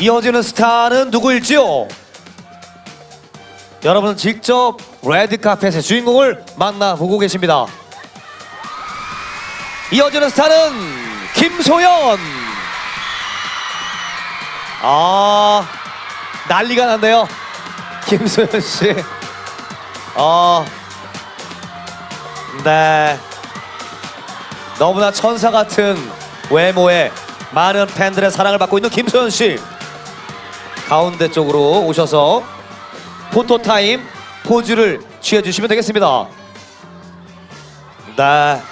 이어지는 스타는 누구일지요? 여러분 직접 레드카펫의 주인공을 만나보고 계십니다. 이어지는 스타는 김소연. 아 난리가 났네요. 김소연 씨. 아 네. 너무나 천사 같은 외모에 많은 팬들의 사랑을 받고 있는 김소연 씨. 가운데 쪽으로 오셔서 포토 타임 포즈를 취해 주시면 되겠습니다. 네.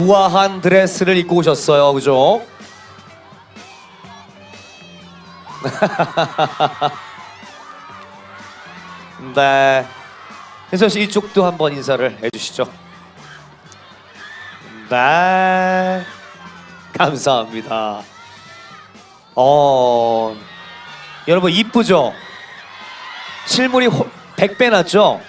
우아한 드레스를 입고 오셨어요. 그죠? 네. 혜선 씨 이쪽도 한번 인사를 해 주시죠. 네. 감사합니다. 어, 여러분 이쁘죠? 실물이 호, 100배 낫죠?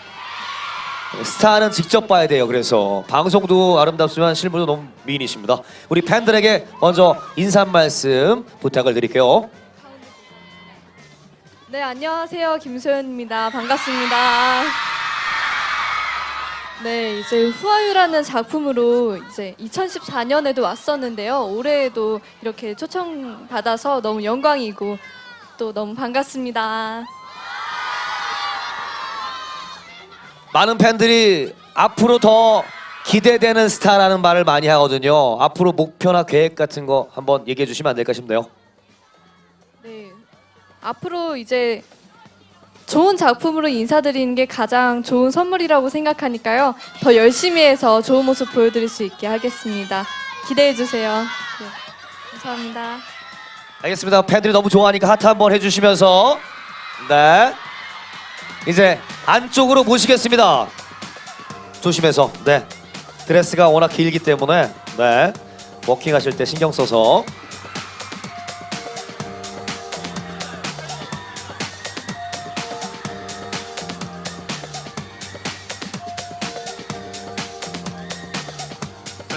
스타는 직접 봐야 돼요. 그래서 방송도 아름답지만 실물도 너무 미인이십니다. 우리 팬들에게 먼저 인사 한 말씀 부탁을 드릴게요. 네, 안녕하세요. 김소연입니다. 반갑습니다. 네, 이제 후아유라는 작품으로 이제 2014년에도 왔었는데요. 올해에도 이렇게 초청 받아서 너무 영광이고 또 너무 반갑습니다. 많은 팬들이 앞으로 더 기대되는 스타라는 말을 많이 하거든요. 앞으로 목표나 계획 같은 거 한번 얘기해 주시면 안 될까 싶네요. 네. 앞으로 이제 좋은 작품으로 인사드리는 게 가장 좋은 선물이라고 생각하니까요. 더 열심히 해서 좋은 모습 보여드릴 수 있게 하겠습니다. 기대해 주세요. 네. 감사합니다. 알겠습니다. 팬들이 너무 좋아하니까 하트 한번 해주시면서. 네. 이제 안쪽으로 모시겠습니다. 조심해서. 네. 드레스가 워낙 길기 때문에. 네. 워킹하실 때 신경 써서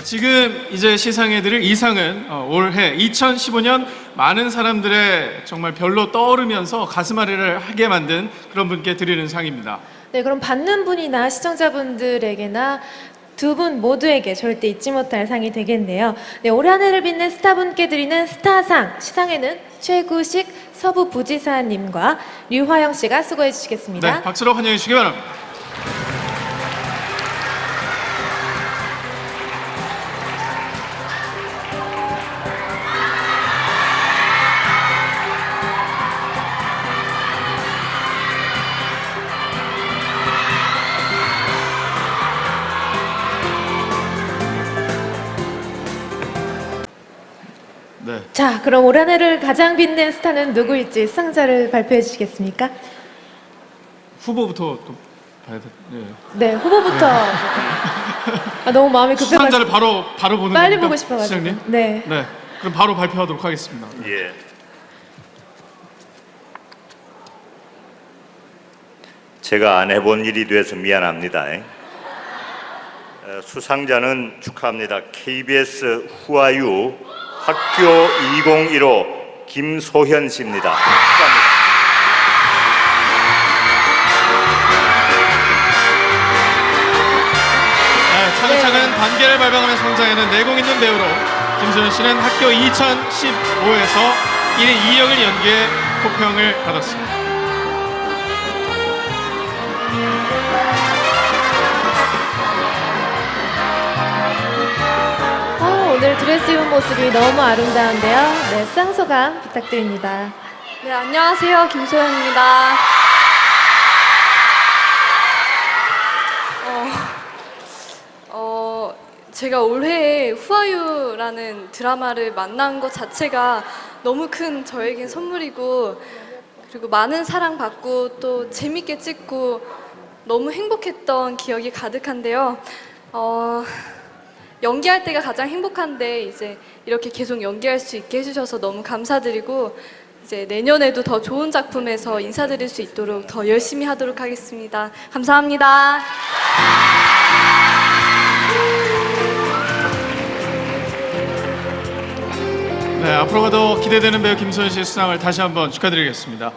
지금 이제 시상해드릴 이상은 어, 올해 2015년 많은 사람들의 정말 별로 떠오르면서 가슴앓이를 하게 만든 그런 분께 드리는 상입니다. 네, 그럼 받는 분이나 시청자분들에게나 두 분 모두에게 절대 잊지 못할 상이 되겠네요. 네, 올 한 해를 빛낸 스타분께 드리는 스타상 시상에는 최구식 서부 부지사님과 류화영 씨가 수고해 주시겠습니다. 네, 박수로 환영해 주시기 바랍니다. 자, 그럼 올 한 해를 가장 빛낸 스타는 누구일지 수상자를 발표해 주시겠습니까? 후보부터 또 봐야 돼. 네. 네, 후보부터. 아, 너무 마음이 수상자를 급해가지고 바로 바로 보는 빨리 겁니까? 보고 싶어가지고. 시장님? 네. 네. 그럼 바로 발표하도록 하겠습니다. 예. 제가 안 해본 일이 돼서 미안합니다. 에, 수상자는 축하합니다. KBS 후아유 학교 2015 김소현 씨입니다. 축하합니다. 네, 차근차근 단계를 밟아가며 성장하는 내공 있는 배우로 김소연 씨는 학교 2015에서 1인 2역을 연기해 호평을 받았습니다. 입은 모습이 너무 아름다운데요. 네, 수상 소감 부탁드립니다. 네, 안녕하세요. 김소연입니다. 어, 어, 제가 올해 후아유라는 드라마를 만난 것 자체가 너무 큰 저에겐 선물이고 그리고 많은 사랑 받고 또 재밌게 찍고 너무 행복했던 기억이 가득한데요. 어, 연기할 때가 가장 행복한데 이제 이렇게 계속 연기할 수 있게 해주셔서 너무 감사드리고 이제 내년에도 더 좋은 작품에서 인사드릴 수 있도록 더 열심히 하도록 하겠습니다. 감사합니다. 네, 앞으로가 더 기대되는 배우 김소연 씨의 수상을 다시 한번 축하드리겠습니다.